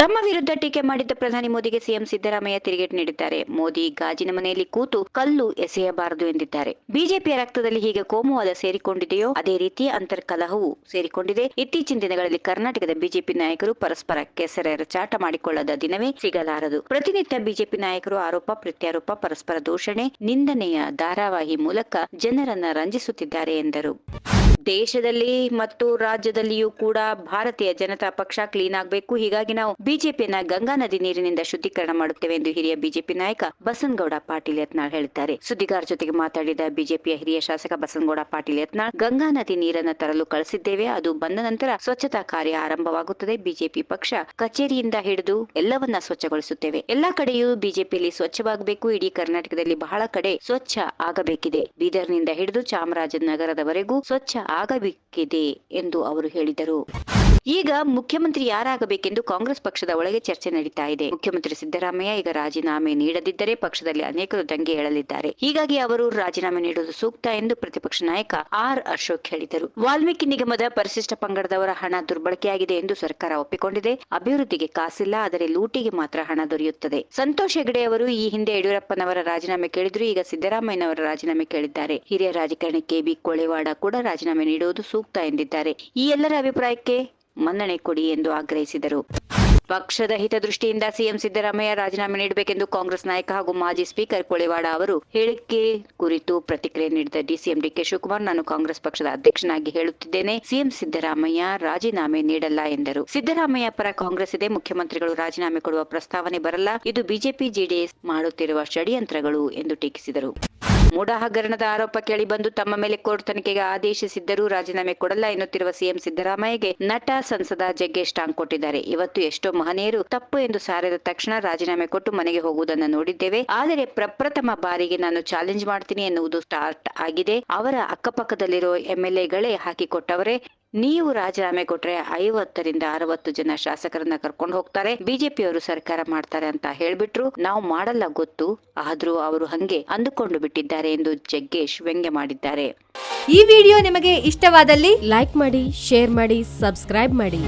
ತಮ್ಮ ವಿರುದ್ಧ ಟೀಕೆ ಮಾಡಿದ್ದ ಪ್ರಧಾನಿ ಮೋದಿಗೆ ಸಿಎಂ ಸಿದ್ದರಾಮಯ್ಯ ತಿರುಗೇಟು ನೀಡಿದ್ದಾರೆ. ಮೋದಿ ಗಾಜಿನ ಮನೆಯಲ್ಲಿ ಕೂತು ಕಲ್ಲು ಎಸೆಯಬಾರದು ಎಂದಿದ್ದಾರೆ. ಬಿಜೆಪಿಯ ರಕ್ತದಲ್ಲಿ ಹೀಗೆ ಕೋಮುವಾದ ಸೇರಿಕೊಂಡಿದೆಯೋ, ಅದೇ ರೀತಿ ಅಂತರ್ಕಲಹವು ಸೇರಿಕೊಂಡಿದೆ. ಇತ್ತೀಚಿನ ದಿನಗಳಲ್ಲಿ ಕರ್ನಾಟಕದ ಬಿಜೆಪಿ ನಾಯಕರು ಪರಸ್ಪರ ಕೆಸರೆರ ಚಾಟ ಮಾಡಿಕೊಳ್ಳದ ದಿನವೇ ಸಿಗಲಾರದು. ಪ್ರತಿನಿತ್ಯ ಬಿಜೆಪಿ ನಾಯಕರು ಆರೋಪ, ಪ್ರತ್ಯಾರೋಪ, ಪರಸ್ಪರ ದೂಷಣೆ, ನಿಂದನೆಯ ಧಾರಾವಾಹಿ ಮೂಲಕ ಜನರನ್ನ ರಂಜಿಸುತ್ತಿದ್ದಾರೆ ಎಂದರು. ದೇಶದಲ್ಲಿ ಮತ್ತು ರಾಜ್ಯದಲ್ಲಿಯೂ ಕೂಡ ಭಾರತೀಯ ಜನತಾ ಪಕ್ಷ ಕ್ಲೀನ್ ಆಗಬೇಕು. ಹೀಗಾಗಿ ನಾವು ಬಿಜೆಪಿಯನ್ನ ಗಂಗಾ ನದಿ ನೀರಿನಿಂದ ಶುದ್ಧೀಕರಣ ಮಾಡುತ್ತೇವೆ ಎಂದು ಹಿರಿಯ ಬಿಜೆಪಿ ನಾಯಕ ಬಸನಗೌಡ ಪಾಟೀಲ್ ಯತ್ನಾಳ್ ಹೇಳಿದ್ದಾರೆ. ಸುದ್ದಿಗಾರ ಜೊತೆಗೆ ಮಾತಾಡಿದ ಬಿಜೆಪಿಯ ಹಿರಿಯ ಶಾಸಕ ಬಸನಗೌಡ ಪಾಟೀಲ್ ಯತ್ನಾಳ್, ಗಂಗಾ ನದಿ ನೀರನ್ನು ತರಲು ಕಳಿಸಿದ್ದೇವೆ, ಅದು ಬಂದ ನಂತರ ಸ್ವಚ್ಛತಾ ಕಾರ್ಯ ಆರಂಭವಾಗುತ್ತದೆ. ಬಿಜೆಪಿ ಪಕ್ಷ ಕಚೇರಿಯಿಂದ ಹಿಡಿದು ಎಲ್ಲವನ್ನ ಸ್ವಚ್ಛಗೊಳಿಸುತ್ತೇವೆ. ಎಲ್ಲಾ ಕಡೆಯೂ ಬಿಜೆಪಿಯಲ್ಲಿ ಸ್ವಚ್ಛವಾಗಬೇಕು. ಇಡೀ ಕರ್ನಾಟಕದಲ್ಲಿ ಬಹಳ ಕಡೆ ಸ್ವಚ್ಛ ಆಗಬೇಕಿದೆ. ಬೀದರ್ನಿಂದ ಹಿಡಿದು ಚಾಮರಾಜನಗರದವರೆಗೂ ಸ್ವಚ್ಛ ಆಗಬೇಕಿದೆ ಎಂದು ಅವರು ಹೇಳಿದರು. ಈಗ ಮುಖ್ಯಮಂತ್ರಿ ಯಾರಾಗಬೇಕೆಂದು ಕಾಂಗ್ರೆಸ್ ಪಕ್ಷದ ಒಳಗೆ ಚರ್ಚೆ ನಡೀತಾ ಇದೆ. ಮುಖ್ಯಮಂತ್ರಿ ಸಿದ್ದರಾಮಯ್ಯ ಈಗ ರಾಜೀನಾಮೆ ನೀಡದಿದ್ದರೆ ಪಕ್ಷದಲ್ಲಿ ಅನೇಕರು ದಂಗೆ ಏಳಲಿದ್ದಾರೆ ಹೀಗಾಗಿ ಅವರು ರಾಜೀನಾಮೆ ನೀಡುವುದು ಸೂಕ್ತ ಎಂದು ಪ್ರತಿಪಕ್ಷ ನಾಯಕ ಆರ್ ಅಶೋಕ್ ಹೇಳಿದರು. ವಾಲ್ಮೀಕಿ ನಿಗಮದ ಪರಿಶಿಷ್ಟ ಪಂಗಡದವರ ಹಣ ದುರ್ಬಳಕೆಯಾಗಿದೆ ಎಂದು ಸರ್ಕಾರ ಒಪ್ಪಿಕೊಂಡಿದೆ. ಅಭಿವೃದ್ಧಿಗೆ ಕಾಸಿಲ್ಲ, ಆದರೆ ಲೂಟಿಗೆ ಮಾತ್ರ ಹಣ ದೊರೆಯುತ್ತದೆ. ಸಂತೋಷ್ ಹೆಗಡೆ ಅವರು ಈ ಹಿಂದೆ ಯಡಿಯೂರಪ್ಪನವರ ರಾಜೀನಾಮೆ ಕೇಳಿದ್ರು, ಈಗ ಸಿದ್ದರಾಮಯ್ಯನವರ ರಾಜೀನಾಮೆ ಕೇಳಿದ್ದಾರೆ. ಹಿರಿಯ ರಾಜಕಾರಣಿ ಕೆಬಿ ಕೋಳೆವಾಡ ಕೂಡ ರಾಜೀನಾಮೆ ನೀಡುವುದು ಸೂಕ್ತ ಎಂದಿದ್ದಾರೆ. ಈ ಎಲ್ಲರ ಅಭಿಪ್ರಾಯಕ್ಕೆ ಮನ್ನಣೆ ಕೊಡಿ ಎಂದು ಆಗ್ರಹಿಸಿದರು. ಪಕ್ಷದ ಹಿತದೃಷ್ಟಿಯಿಂದ ಸಿಎಂ ಸಿದ್ದರಾಮಯ್ಯ ರಾಜೀನಾಮೆ ನೀಡಬೇಕೆಂದು ಕಾಂಗ್ರೆಸ್ ನಾಯಕ ಹಾಗೂ ಮಾಜಿ ಸ್ಪೀಕರ್ ಕೋಳಿವಾಡ ಅವರು ಹೇಳಿಕೆ ಕುರಿತು ಪ್ರತಿಕ್ರಿಯೆ ನೀಡಿದ ಡಿಸಿಎಂ ಡಿಕೆ ಶಿವಕುಮಾರ್, ನಾನು ಕಾಂಗ್ರೆಸ್ ಪಕ್ಷದ ಅಧ್ಯಕ್ಷನಾಗಿ ಹೇಳುತ್ತಿದ್ದೇನೆ. ಸಿಎಂ ಸಿದ್ದರಾಮಯ್ಯ ರಾಜೀನಾಮೆ ನೀಡಲ್ಲ ಎಂದರು. ಸಿದ್ದರಾಮಯ್ಯ ಪರ ಕಾಂಗ್ರೆಸ್ ಇದೆ, ಮುಖ್ಯಮಂತ್ರಿಗಳು ರಾಜೀನಾಮೆ ಕೊಡುವ ಪ್ರಸ್ತಾವನೆ ಬರಲ್ಲ. ಇದು ಬಿಜೆಪಿ, ಜೆಡಿಎಸ್ ಮಾಡುತ್ತಿರುವ ಷಡ್ಯಂತ್ರಗಳು ಎಂದು ಟೀಕಿಸಿದರು. ಮೂಡ ಹಗರಣದ ಆರೋಪ ಕೇಳಿ ಬಂದು ತಮ್ಮ ಮೇಲೆ ಕೋರ್ಟ್ ತನಿಖೆಗೆ ಆದೇಶಿಸಿದ್ದರೂ ರಾಜೀನಾಮೆ ಕೊಡಲ್ಲ ಎನ್ನುತ್ತಿರುವ ಸಿಎಂ ಸಿದ್ದರಾಮಯ್ಯಗೆ ನಟ ಸಂಸದ ಜಗ್ಗೇಶ್ ಟಾಂಗ್ ಕೊಟ್ಟಿದ್ದಾರೆ. ಇವತ್ತು ಎಷ್ಟೋ ಮಹನೀಯರು ತಪ್ಪು ಎಂದು ಸಾರಿದ ತಕ್ಷಣ ರಾಜೀನಾಮೆ ಕೊಟ್ಟು ಮನೆಗೆ ಹೋಗುವುದನ್ನು ನೋಡಿದ್ದೇವೆ. ಆದರೆ ಪ್ರಪ್ರಥಮ ಬಾರಿಗೆ ನಾನು ಚಾಲೆಂಜ್ ಮಾಡ್ತೀನಿ ಎನ್ನುವುದು ಸ್ಟಾರ್ಟ್ ಆಗಿದೆ. ಅವರ ಅಕ್ಕಪಕ್ಕದಲ್ಲಿರೋ ಎಂಎಲ್ಎಗಳೇ ಹಾಕಿಕೊಟ್ಟವರೇ ನೀವು ರಾಜೀನಾಮೆ ಕೊಟ್ರೆ ಐವತ್ತರಿಂದ ಅರವತ್ತು ಜನ ಶಾಸಕರನ್ನ ಕರ್ಕೊಂಡು ಹೋಗ್ತಾರೆ. ಬಿಜೆಪಿಯವರು ಸರ್ಕಾರ ಮಾಡ್ತಾರೆ ಅಂತ ಹೇಳ್ಬಿಟ್ರು. ನಾವು ಮಾಡಲ್ಲ ಗೊತ್ತು. ಆದ್ರೂ ಅವರು ಹಂಗೆ ಅಂದುಕೊಂಡು ಬಿಟ್ಟಿದ್ದಾರೆ ಎಂದು ಜಗ್ಗೇಶ್ ವ್ಯಂಗ್ಯ ಮಾಡಿದ್ದಾರೆ. ಈ ವಿಡಿಯೋ ನಿಮಗೆ ಇಷ್ಟವಾದಲ್ಲಿ ಲೈಕ್ ಮಾಡಿ, ಶೇರ್ ಮಾಡಿ, ಸಬ್ಸ್ಕ್ರೈಬ್ ಮಾಡಿ.